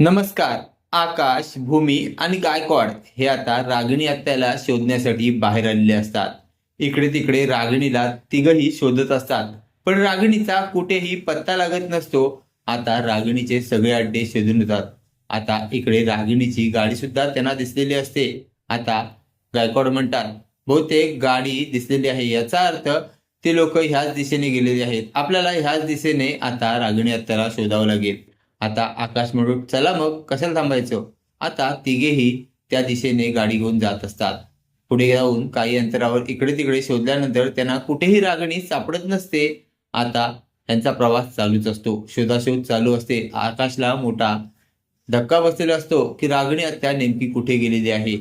नमस्कार आकाश भूमी आणि गायकवाड हे आता रागिणी आत्याला शोधण्यासाठी बाहेर आलेले असतात. इकडे तिकडे रागिणीला तिघही शोधत असतात. पण रागिणीचा कुठेही पत्ता लागत नसतो. आता रागिणीचे सगळे अड्डे शोधून येतात. आता इकडे रागिणीची गाडी सुद्धा त्यांना दिसलेली असते. आता गायकवाड म्हणतात बहुतेक गाडी दिसलेली आहे. याचा अर्थ ते लोक ह्याच दिशेने गेलेले आहेत. आपल्याला ह्याच दिशेने आता रागिणी आत्याला शोधावं लागेल. आता आकाश म्हणून चला मग कशाला थांबायचं? आता तिघेही त्या दिशेने गाडी घेऊन जात असतात. पुढे जाऊन काही अंतरावर इकडे तिकडे शोधल्यानंतर त्यांना कुठेही रागणी सापडत नसते. आता त्यांचा प्रवास चालूच असतो. शोधाशोध चालू असते. आकाशला मोठा धक्का बसलेला असतो की रागणी आत्या नेमकी कुठे गेलेली आहे.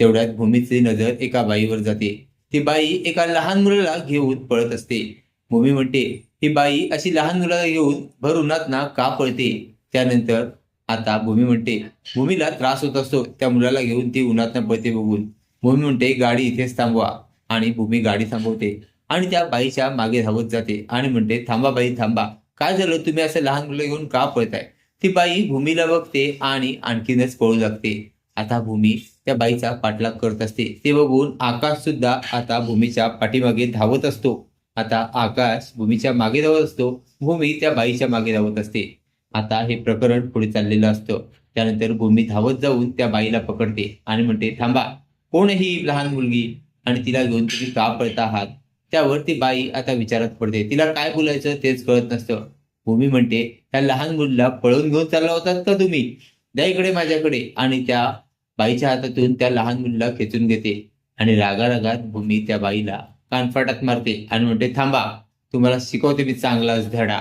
तेवढ्यात भूमीची नजर एका बाईवर जाते. ती बाई एका लहान मुलाला घेऊन पळत असते. भूमी म्हणते ही बाई अशी लहान मुलाला घेऊन भर उन्हात ना का पळते? त्यानंतर आता भूमी म्हणते भूमीला त्रास होत असतो त्या मुलाला घेऊन ती उन्हातनं पळते बघून. भूमी म्हणते गाडी इथेच थांबवा. आणि भूमी गाडी थांबवते आणि त्या बाईच्या मागे धावत जाते आणि म्हणते थांबा बाई थांबा. काय झालं? तुम्ही असं लहान मुलं घेऊन का पळताय? ती बाई भूमीला बघते आणि आणखीनच पळू लागते. आता भूमी त्या बाईचा पाठलाग करत असते. ते बघून आकाश सुद्धा आता भूमीच्या पाठीमागे धावत असतो. आता आकाश भूमीच्या मागे धावत असतो. भूमी त्या बाईच्या मागे धावत असते. आता हे प्रकरण पुढे चाललेलं असतं. त्यानंतर भूमी धावत जाऊन त्या बाईला पकडते आणि म्हणते थांबा कोण ही लहान मुलगी? आणि तिला घेऊन तुम्ही का पळता आहात त्यावर ती बाई आता विचारात पडते तिला काय बोलायचं तेच कळत नसतं. भूमी म्हणते त्या लहान मुलीला पळून घेऊन चालला होतात का तुम्ही? द्या इकडे माझ्याकडे. आणि त्या बाईच्या हातातून त्या लहान मुलीला खेचून घेते. आणि रागारागात भूमी त्या बाईला कानफाटात मारते आणि म्हणते थांबा तुम्हाला शिकवते मी चांगलाच धडा.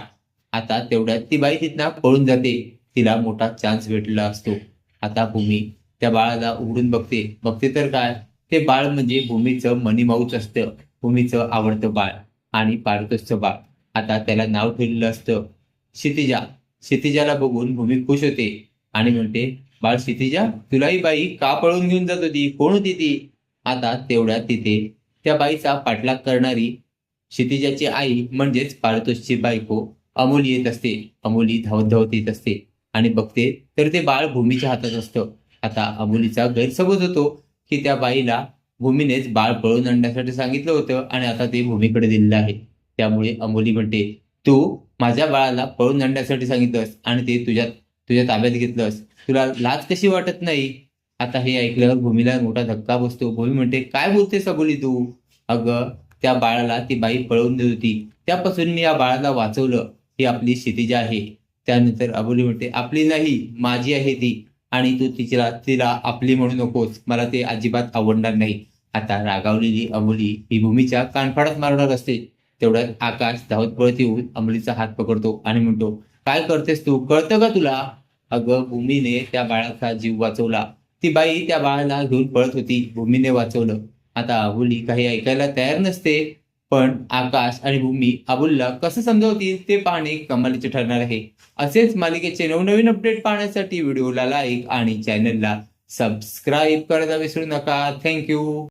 आता तेवढ्यात ती बाई तिथनं पळून जाते. तिला मोठा चान्स भेटलेला असतो. आता भूमी त्या बाळाला उघडून बघते. बघते तर काय? ते बाळ म्हणजे भूमीचं मणिमाऊच असतं. भूमीचं आवडतं बाळ आणि पारितोषचं बाळ. आता त्याला नाव ठेवलेलं असतं. क्षितिजा. क्षितिजाला बघून भूमी खुश होते आणि म्हणते बाळ क्षितिजा तुलाही बाई का पळून घेऊन जात होती? कोण होती ती? आता तेवढ्यात तिथे त्या बाईचा पाठलाग करणारी क्षितिजाची आई म्हणजेच पारतोषची बायको अमोल येत असते. अमोली धावत धावत येत असते. आणि बघते तर ते बाळ भूमीच्या हातात असतं. आता अमोलीचा गैरसमज होतो की त्या बाईला भूमीनेच बाळ पळून आणण्यासाठी सांगितलं होतं आणि आता ते भूमीकडे दिलेलं आहे. त्यामुळे अमोली म्हणते तू माझ्या बाळाला पळून आणण्यासाठी सांगितलंस आणि ते तुझ्या तुझ्या ताब्यात घेतलंस. तुला लाज कशी वाटत नाही? आता हे ऐकल्यावर भूमीला मोठा धक्का बसतो. भूमी म्हणते काय बोलतेस अबोली तू? अगं त्या बाळाला ती बाई पळवून देत होती. त्यापासून मी या बाळाला वाचवलं. ही आपली क्षितिज आहे त्यानंतर अबोली म्हणते आपली नाही माझी आहे ती. आणि तू तिला तिला आपली म्हणू नकोस मला ते अजिबात आवडणार नाही. आता रागावलेली अमोली ही भूमीच्या कानफाडात मारणार असते. तेवढ्यात आकाश धावत पळत येऊन अमलीचा हात पकडतो आणि म्हणतो काय करतेस तू? कळतं का तुला? अगं भूमीने त्या बाळाचा जीव वाचवला. ती बाई त्या बाळाला घेऊन पळत होती. भूमीने वाचवलं. आता अबोली काही ऐकायला तयार नसते. पण आकाश आणि भूमी अबुलला कसं समजावतील ते पाहणे कमालीचे ठरणार आहे. असेच मालिकेचे नवनवीन अपडेट पाहण्यासाठी व्हिडिओला लाईक आणि चॅनलला सबस्क्राईब करायला विसरू नका. थँक्यू